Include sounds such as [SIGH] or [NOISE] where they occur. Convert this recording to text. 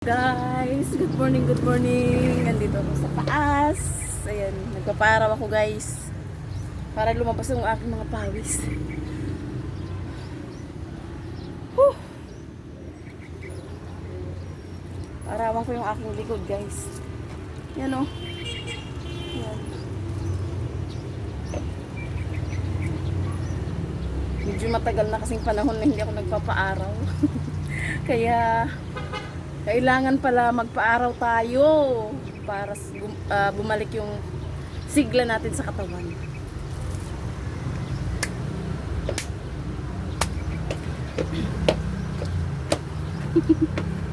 Guys, good morning, good morning. Nandito ako sa taas. Ayan, nagpaparaw ako guys. Para lumabas yung aking mga pawis. Whew. Parawan ko yung aking likod guys. Yan o. Yan. Medyo matagal na kasing panahon na hindi ako nagpapaaraw. [LAUGHS] Kaya kailangan pala magpaaraw tayo para uh, bumalik yung sigla natin sa katawan. Thank. [LAUGHS]